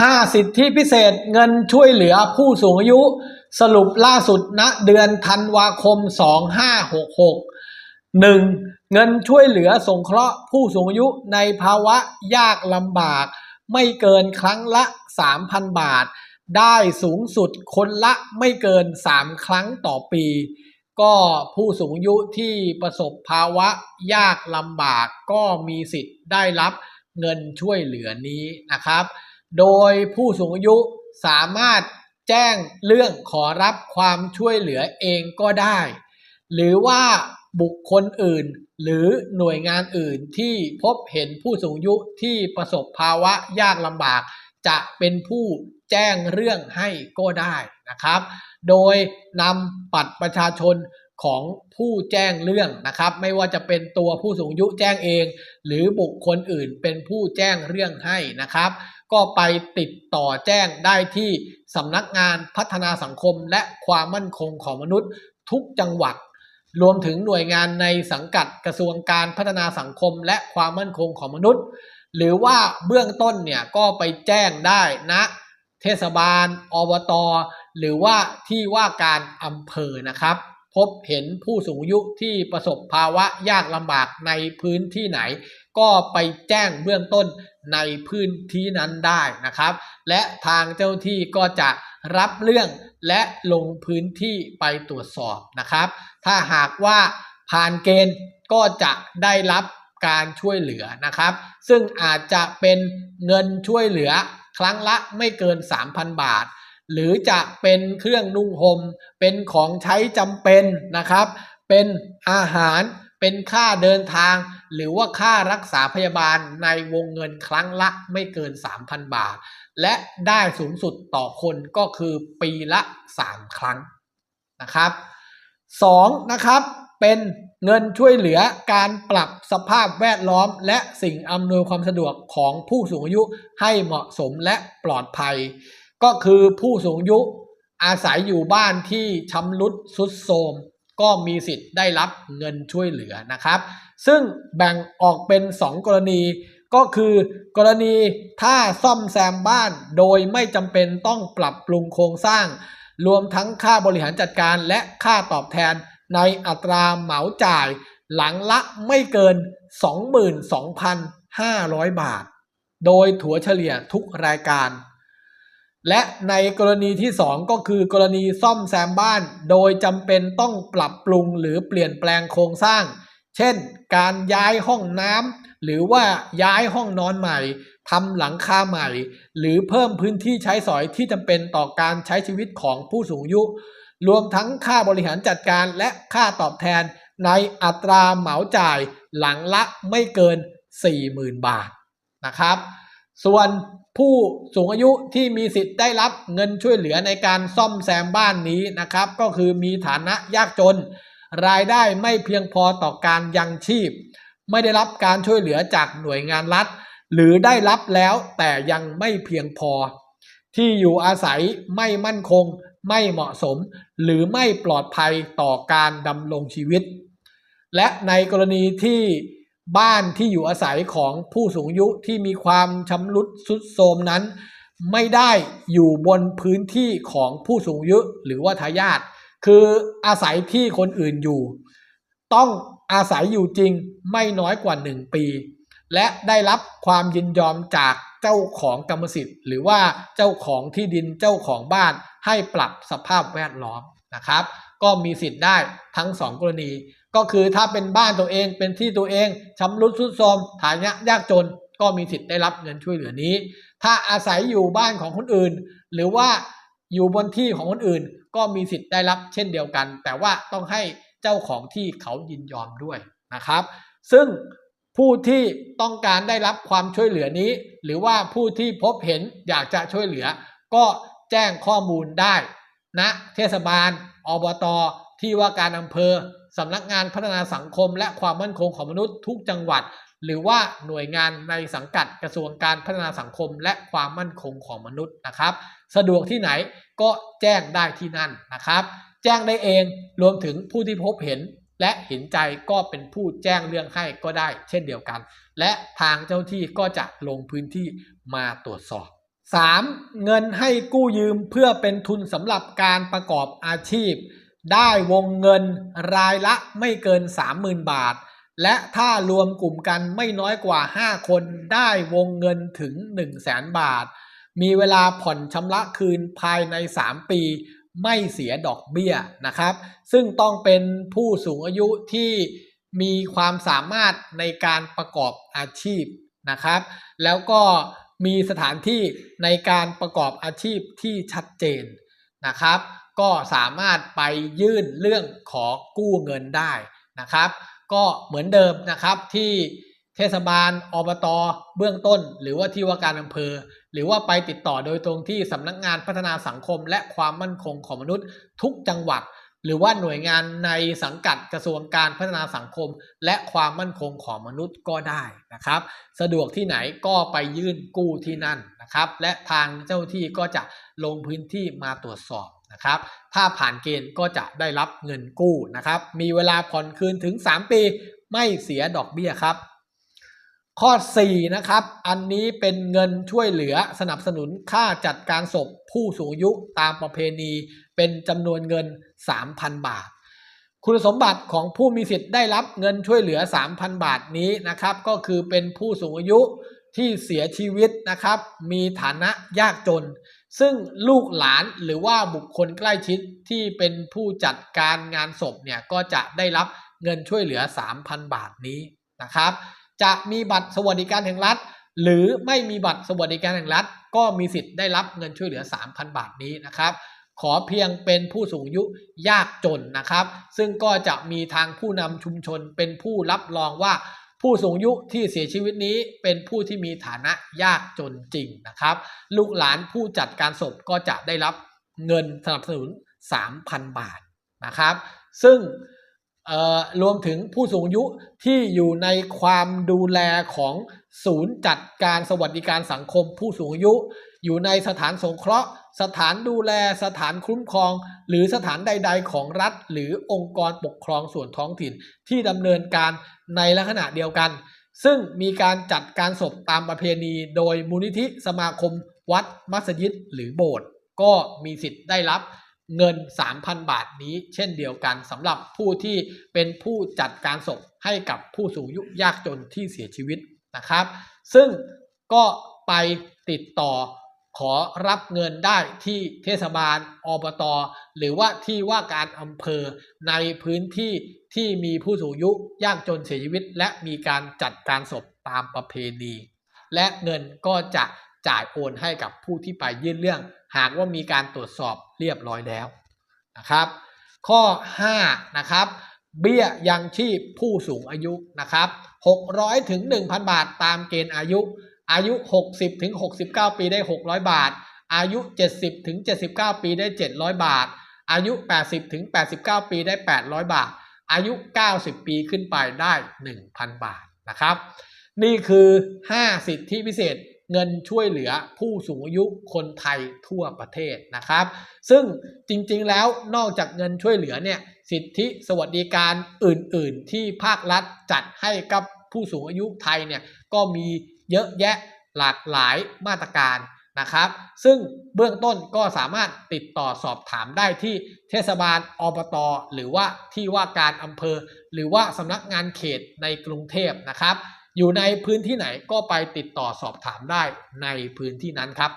5 สิทธิพิเศษเงินช่วยเหลือผู้สูงอายุ สรุปล่าสุดณเดือนธันวาคม 2566 1. เงินช่วยเหลือสงเคราะห์ผู้สูงอายุในภาวะยากลำบาก ไม่เกินครั้งละ 3,000 บาท ได้สูงสุดคนละไม่เกิน 3 ครั้งต่อปี ก็ผู้สูงอายุที่ประสบภาวะยากลำบากก็มีสิทธิ์ได้รับเงินช่วยเหลือนี้นะครับ โดยผู้สูงอายุสามารถแจ้งเรื่องขอรับความช่วยเหลือเองก็ได้ หรือว่าบุคคลอื่น หรือหน่วยงานอื่นที่พบเห็นผู้สูงอายุที่ประสบภาวะยากลำบาก จะเป็นผู้แจ้งเรื่องให้ก็ได้นะครับ โดยนำบัตรประชาชนของผู้แจ้งเรื่องนะครับ ไม่ว่าจะเป็นตัวผู้สูงอายุแจ้งเอง หรือบุคคลอื่นเป็นผู้แจ้งเรื่องให้นะครับ ก็ไปติดต่อแจ้งได้ที่สำนักงานพัฒนาสังคมและความมั่นคงของมนุษย์ ทุกจังหวัด รวมถึงหน่วยงานในสังกัดกระทรวงการพัฒนาสังคมและความมั่นคงของมนุษย์ หรือว่าเบื้องต้นเนี่ยก็ไปแจ้งได้ณเทศบาล อบต หรือว่าที่ว่าการอำเภอนะครับ พบเห็นผู้สูงอายุที่ประสบภาวะยากลำบากในพื้นที่ไหนก็ไปแจ้งเบื้องต้นในพื้นที่นั้นได้นะครับ และทางเจ้าที่ก็จะรับเรื่องและลงพื้นที่ไปตรวจสอบนะครับ ถ้าหากว่าผ่านเกณฑ์ก็จะได้รับการช่วยเหลือนะครับ ซึ่งอาจจะเป็นเงินช่วยเหลือครั้งละไม่เกิน 3,000 บาท หรือจะเป็นเครื่องนุ่งห่มเป็นของใช้จำเป็นนะครับ เป็นอาหาร เป็นค่าเดินทาง หรือว่าค่ารักษาพยาบาลในวงเงินครั้งละไม่เกิน 3,000 บาท และได้สูงสุดต่อคนก็คือปีละ 3 ครั้งนะครับ 2. นะครับเป็นเงินช่วยเหลือการปรับสภาพแวดล้อม และสิ่งอำนวยความสะดวกของผู้สูงอายุให้เหมาะสมและปลอดภัย ก็คือผู้สูงอายุอาศัยอยู่บ้านที่ชำรุดทรุดโทรม ก็มีสิทธิ์ได้รับเงินช่วยเหลือนะครับ ซึ่งแบ่งออกเป็น 2 กรณีก็คือกรณีถ้าซ่อมแซมบ้านโดยไม่จำเป็นต้องปรับปรุงโครงสร้าง รวมทั้งค่าบริหารจัดการและค่าตอบแทนในอัตราเหมาจ่าย หลังละไม่เกิน 22,500 บาท โดยถัวเฉลี่ยทุกรายการ และในกรณีที่ 2 ก็คือกรณีซ่อมแซมบ้าน โดยจำเป็นต้องปรับปรุงหรือเปลี่ยนแปลงโครงสร้าง เช่น การย้ายห้องน้ำหรือว่าย้ายห้องนอนใหม่ทำหลังคาใหม่ หรือเพิ่มพื้นที่ใช้สอยที่จำเป็นต่อการใช้ชีวิตของผู้สูงอายุ รวมทั้งค่าบริหารจัดการและค่าตอบแทนในอัตราเหมาจ่ายหลังละไม่เกิน 40,000 บาทนะครับ ส่วนผู้สูงอายุที่มีสิทธิ์ได้รับเงินช่วยเหลือในการซ่อมแซมบ้านนี้นะครับ ก็คือมีฐานะยากจน รายได้ไม่เพียงพอต่อการยังชีพ ไม่ได้รับการช่วยเหลือจากหน่วยงานรัฐ หรือได้รับแล้วแต่ยังไม่เพียงพอ ที่อยู่อาศัยไม่มั่นคง ไม่เหมาะสม หรือไม่ปลอดภัยต่อการดำรงชีวิต และในกรณีที่ บ้านที่อยู่อาศัยของผู้สูงอายุที่มีความชำรุดทรุดโทรมนั้น ไม่ได้อยู่บนพื้นที่ของผู้สูงอายุหรือว่าทายาทคืออาศัยที่คนอื่นอยู่ ต้องอาศัยอยู่จริงไม่น้อยกว่า 1 ปี และได้รับความยินยอมจากเจ้าของกรรมสิทธิ์ หรือว่าเจ้าของที่ดินเจ้าของบ้านให้ปรับสภาพแวดล้อมนะครับ ก็มีสิทธิ์ได้ทั้ง 2 กรณี ก็คือถ้าเป็นบ้านตัวเองเป็นที่ตัวเองชำรุดทรุดโทรมฐานะยากจนก็มีสิทธิ์ได้รับเงินช่วยเหลือนี้ ถ้าอาศัยอยู่บ้านของคนอื่น หรือว่าอยู่บนที่ของคนอื่น ก็มีสิทธิ์ได้รับเช่นเดียวกัน แต่ว่าต้องให้เจ้าของที่เขายินยอมด้วยนะครับ ซึ่งผู้ที่ต้องการได้รับความช่วยเหลือนี้ หรือว่าผู้ที่พบเห็นอยากจะช่วยเหลือ ก็แจ้งข้อมูลได้ณนะเทศบาลอบต ที่ว่าการอำเภอ สำนักงานพัฒนาสังคม และความมั่นคงของมนุษย์ทุกจังหวัด หรือว่าหน่วยงานในสังกัดกระทรวงการพัฒนาสังคม และความมั่นคงของมนุษย์นะครับ สะดวกที่ไหนก็แจ้งได้ที่นั่นนะครับ แจ้งได้เองรวมถึงผู้ที่พบเห็นและเห็นใจก็เป็นผู้แจ้งเรื่องให้ก็ได้เช่นเดียวกัน และทางเจ้าที่ก็จะลงพื้นที่มาตรวจสอบ 3. เงินให้กู้ยืมเพื่อเป็นทุนสำหรับการประกอบอาชีพ ได้วงเงินรายละไม่เกิน 30,000 บาท และถ้ารวมกลุ่มกันไม่น้อยกว่า 5 คนได้วงเงินถึง 1 0 0 0 0แสนบาท มีเวลาผ่อนชำระคืนภายใน 3 ปีไม่เสียดอกเบี้ยนะครับ ซึ่งต้องเป็นผู้สูงอายุที่มีความสามารถในการประกอบอาชีพนะครับ แล้วก็มีสถานที่ในการประกอบอาชีพที่ชัดเจน นะครับ ก็สามารถไปยื่นเรื่องขอกู้เงินได้นะครับ ก็เหมือนเดิมนะครับที่เทศบาลอบต เบื้องต้น หรือว่าที่ว่าการอำเภอ หรือว่าไปติดต่อโดยตรงที่สำนักงานพัฒนาสังคม และความมั่นคงของมนุษย์ทุกจังหวัด หรือว่าหน่วยงานในสังกัดกระทรวงการพัฒนาสังคม และความมั่นคงของมนุษย์ก็ได้นะครับ สะดวกที่ไหนก็ไปยื่นกู้ที่นั่นนะครับ และทางเจ้าที่ก็จะลงพื้นที่มาตรวจสอบนะครับ ถ้าผ่านเกณฑ์ก็จะได้รับเงินกู้นะครับ มีเวลาผ่อนคืนถึง 3 ปีไม่เสียดอกเบี้ยครับ ข้อ 4 นะครับ อันนี้เป็นเงินช่วยเหลือสนับสนุนค่าจัดการศพผู้สูงอายุตามประเพณีเป็นจำนวนเงิน 3,000 บาท คุณสมบัติของผู้มีสิทธิ์ได้รับเงินช่วยเหลือ 3,000 บาทนี้นะครับ ก็คือเป็นผู้สูงอายุที่เสียชีวิตนะครับ มีฐานะยากจน ซึ่งลูกหลานหรือว่าบุคคลใกล้ชิดที่เป็นผู้จัดการงานศพเนี่ยก็จะได้รับเงินช่วยเหลือ 3,000 บาทนี้นะครับ จะมีบัตรสวัสดิการแห่งรัฐ หรือไม่มีบัตรสวัสดิการแห่งรัฐ ก็มีสิทธิ์ได้รับเงินช่วยเหลือ 3,000 บาทนี้นะครับขอเพียงเป็นผู้สูงอายุยากจนนะครับ ซึ่งก็จะมีทางผู้นำชุมชนเป็นผู้รับรองว่า ผู้สูงอายุที่เสียชีวิตนี้เป็นผู้ที่มีฐานะยากจนจริงนะครับ ลูกหลานผู้จัดการศพก็จะได้รับเงินสนับสนุน 3,000 บาทนะครับ ซึ่ง รวมถึงผู้สูงอายุที่อยู่ในความดูแลของศูนย์จัดการสวัสดิการสังคม ผู้สูงอายุ อยู่ในสถานสงเคราะห์ สถานดูแลสถานคุ้มครอง หรือสถานใด ๆ ของรัฐ หรือองค์กรปกครองส่วนท้องถิ่นที่ดำเนินการในลักษณะเดียวกัน ซึ่งมีการจัดการศพตามประเพณี โดยมูลนิธิสมาคม วัดมัสยิดหรือโบสถ์ก็มีสิทธิ์ได้รับ เงิน 3,000 บาทนี้เช่นเดียวกันสำหรับผู้ที่เป็นผู้จัดการศพให้กับผู้สูงอายุยากจนที่เสียชีวิตนะครับ ซึ่งก็ไปติดต่อขอรับเงินได้ที่เทศบาลอบต หรือว่าที่ว่าการอำเภอในพื้นที่ที่มีผู้สูงอายุยากจนเสียชีวิต และมีการจัดการศพตามประเพณี และเงินก็จะ จ่ายโอนให้กับผู้ที่ไปยื่นเรื่อง หากว่ามีการตรวจสอบเรียบร้อยแล้วนะครับ ข้อ5นะครับเบี้ยยังชีพผู้สูงอายุนะครับ 600ถึง1,000 บาทตามเกณฑ์อายุ อายุ 60ถึง69 ปีได้ 600 บาท อายุ 70ถึง79 ปีได้ 700 บาท อายุ 80ถึง89 ปีได้ 800 บาท อายุ 90 ปีขึ้นไปได้ 1,000 บาทนะครับ นี่คือ 5 สิทธิพิเศษ เงินช่วยเหลือผู้สูงอายุคนไทยทั่วประเทศนะครับ ซึ่งจริงๆแล้วนอกจากเงินช่วยเหลือเนี่ยสิทธิสวัสดิการอื่นๆ ที่ภาครัฐจัดให้กับผู้สูงอายุไทยเนี่ยก็มีเยอะแยะหลากหลายมาตรการนะครับ ซึ่งเบื้องต้นก็สามารถติดต่อสอบถามได้ที่เทศบาลอบตหรือว่าที่ว่าการอำเภอ หรือว่าสำนักงานเขตในกรุงเทพนะครับ อยู่ในพื้นที่ไหนก็ไปติดต่อสอบถามได้ในพื้นที่นั้นครับ